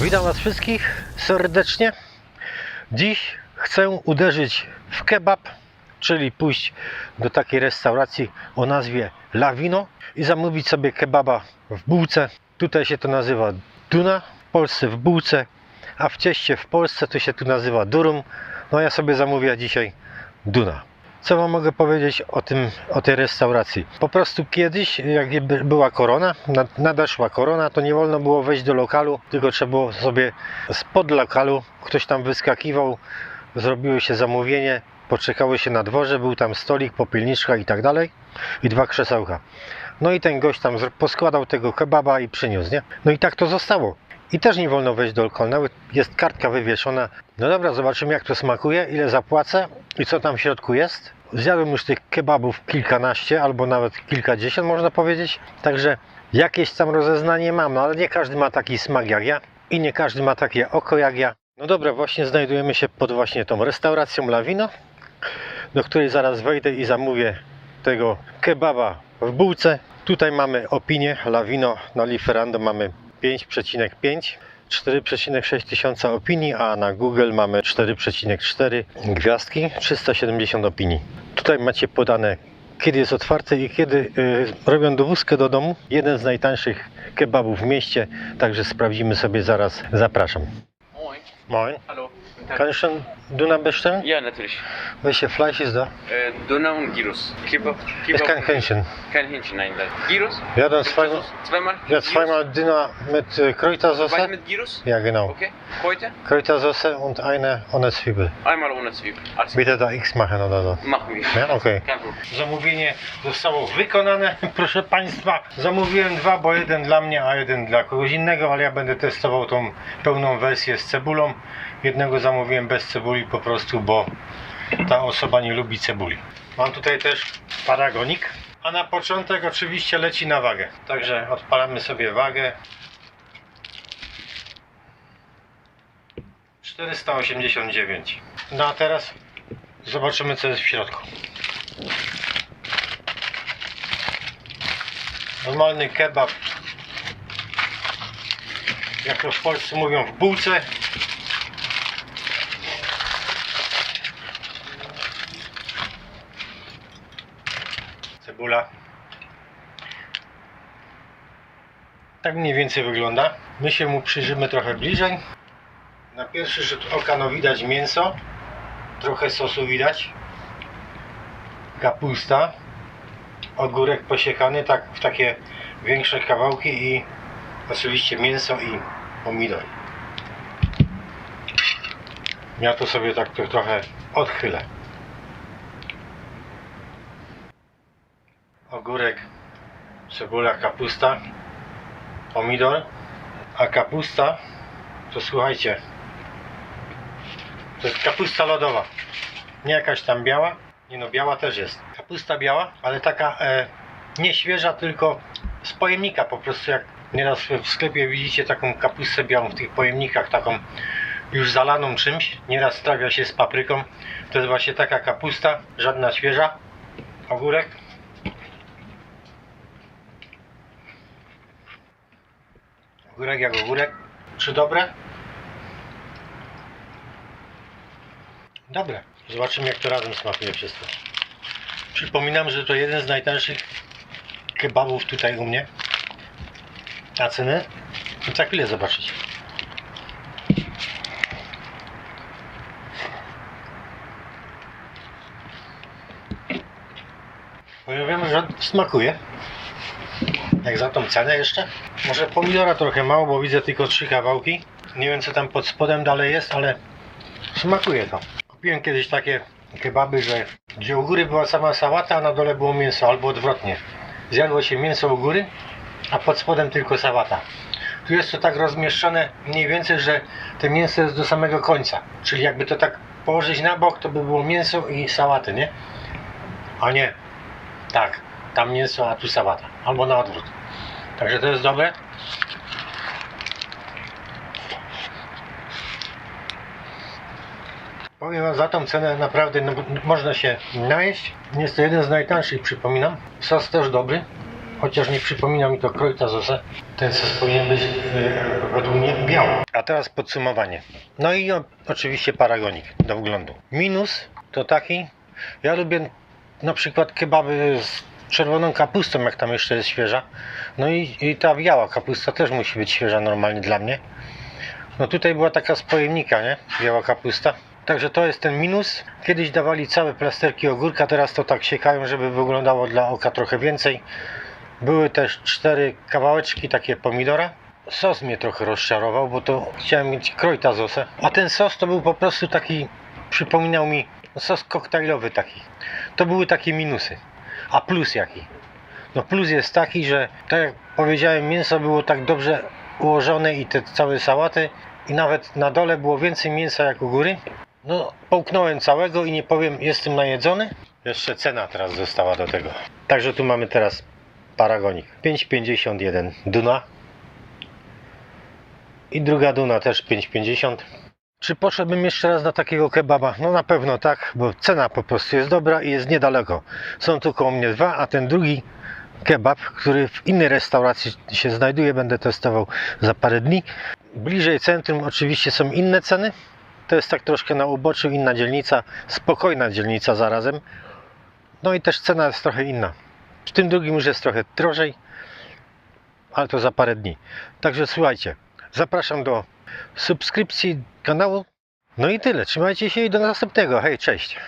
Witam Was wszystkich serdecznie. Dziś chcę uderzyć w kebab, czyli pójść do takiej restauracji o nazwie Lawino i zamówić sobie kebaba w bułce. Tutaj się to nazywa Duna, w Polsce w bułce, a w cieście w Polsce to się tu nazywa Durum. No ja sobie zamówię dzisiaj Duna. Co Wam mogę powiedzieć o, tym, o tej restauracji? Po prostu kiedyś, jak by- była korona, nad- nadeszła korona, to nie wolno było wejść do lokalu, tylko trzeba było sobie spod lokalu, ktoś tam wyskakiwał, zrobiło się zamówienie, poczekało się na dworze, był tam stolik, popielniczka i tak dalej i dwa krzesełka. No i ten gość tam poskładał tego kebaba i przyniósł, nie? No i tak to zostało. I też nie wolno wejść do lokalu, jest kartka wywieszona. No dobra, zobaczymy jak to smakuje, ile zapłacę i co tam w środku jest. Zjadłem już tych kebabów kilkanaście albo nawet kilkadziesiąt można powiedzieć, także jakieś tam rozeznanie mam, no ale nie każdy ma taki smak jak ja i nie każdy ma takie oko jak ja. No dobra, właśnie znajdujemy się pod właśnie tą restauracją Lawino, do której zaraz wejdę i zamówię tego kebaba w bułce. Tutaj mamy opinię Lawino na Liferando mamy 5,5 4,6 tysiąca opinii, a na Google mamy 4,4 gwiazdki, 370 opinii. Tutaj macie podane kiedy jest otwarte i kiedy y, robią dowózkę do domu. Jeden z najtańszych kebabów w mieście, także sprawdzimy sobie zaraz. Zapraszam. Moin. Moin. Hallo. Kann ich schon Döner bestellen? Ja, natürlich. Welche Fleisch ist da? Äh, Döner und Gyros. Kebab. Kebab kein Hähnchen. Kein Hähnchen, nein. Gyros? Ja, dann zweimal? Zweimal? ja, zweimal Döner mit äh, Kräutersoße. Beide mit Gyros? Ja, genau. Okay. Heute? Kräutersoße und eine ohne Zwiebel. Einmal ohne Zwiebel. Alles Bitte da X machen oder so. Machen wir. Ja, okay. Zamówienie zostało wykonane, proszę Państwa. Zamówiłem dwa, bo jeden dla mnie, a jeden dla kogoś innego, ale ja będę testował tą pełną wersję z cebulą. Jednego zamówiłem bez cebuli po prostu, bo ta osoba nie lubi cebuli. Mam tutaj też paragonik, a na początek oczywiście leci na wagę. Także odpalamy sobie wagę. 489. No a teraz zobaczymy co jest w środku. Normalny kebab. Jak to w Polsce mówią w bułce. Cebula. Tak mniej więcej wygląda. My się mu przyjrzymy trochę bliżej. Na pierwszy rzut oka no widać mięso. Trochę sosu widać. Kapusta ogórek posiekany tak w takie większe kawałki i oczywiście mięso i pomidor. Ja to sobie tak to trochę odchylę. Ogórek, cebula, kapusta, pomidor, a kapusta to słuchajcie, to jest kapusta lodowa, nie jakaś tam biała, nie no biała też jest. Kapusta biała, ale taka e, nie świeża, tylko z pojemnika po prostu jak nieraz w sklepie widzicie taką kapustę białą w tych pojemnikach, taką już zalaną czymś, nieraz strawia się z papryką. To jest właśnie taka kapusta, żadna świeża. Ogórek. Ogórek jak ogórek. Czy dobre? Dobre. Zobaczymy jak to razem smakuje wszystko. Przypominam, że to jeden z najtańszych kebabów tutaj u mnie. A cenę? Za chwilę zobaczycie. Powiem że smakuje. Jak za tą cenę jeszcze? Może pomidora trochę mało, bo widzę tylko trzy kawałki. Nie wiem co tam pod spodem dalej jest, ale smakuje to. Kupiłem kiedyś takie kebaby, że gdzie u góry była sama sałata, a na dole było mięso, albo odwrotnie. Zjadło się mięso u góry, a pod spodem tylko sałata. Tu jest to tak rozmieszczone mniej więcej, że to mięso jest do samego końca. Czyli jakby to tak położyć na bok, to by było mięso i sałaty, nie? A nie. Tak. Tam mięso, a tu sałata. Albo na odwrót. Także to jest dobre. Powiem wam, za tą cenę naprawdę no, można się najeść. Jest to jeden z najtańszych, przypominam. Sos też dobry. Chociaż nie przypomina mi to krojta zosę. Ten sos powinien być e, według mnie biały. A teraz podsumowanie. No i oczywiście paragonik do wglądu. Minus to taki, ja lubię na przykład kebaby z czerwoną kapustą, jak tam jeszcze jest świeża. No i, i ta biała kapusta też musi być świeża normalnie dla mnie. No tutaj była taka z pojemnika, nie? Biała kapusta. Także to jest ten minus. Kiedyś dawali całe plasterki ogórka, teraz to tak siekają, żeby wyglądało dla oka trochę więcej. Były też cztery kawałeczki takie pomidora. Sos mnie trochę rozczarował, bo to chciałem mieć krojta sosę. A ten sos to był po prostu taki, przypominał mi sos koktajlowy taki. To były takie minusy. A plus jaki? No plus jest taki, że tak jak powiedziałem, mięso było tak dobrze ułożone i te całe sałaty i nawet na dole było więcej mięsa jak u góry. No połknąłem całego i nie powiem, jestem najedzony. Jeszcze cena teraz została do tego. Także tu mamy teraz paragonik. 5,51 Duna. I druga Duna też 5,50. Czy poszedłbym jeszcze raz na takiego kebaba? No na pewno tak, bo cena po prostu jest dobra i jest niedaleko. Są tu koło mnie dwa, a ten drugi kebab, który w innej restauracji się znajduje, będę testował za parę dni. Bliżej centrum oczywiście są inne ceny. To jest tak troszkę na uboczu, inna dzielnica, spokojna dzielnica zarazem. No i też cena jest trochę inna. W tym drugim już jest trochę drożej, ale to za parę dni. Także słuchajcie, zapraszam do subskrypcji kanału. No i tyle. Trzymajcie się i do następnego. Hej, cześć.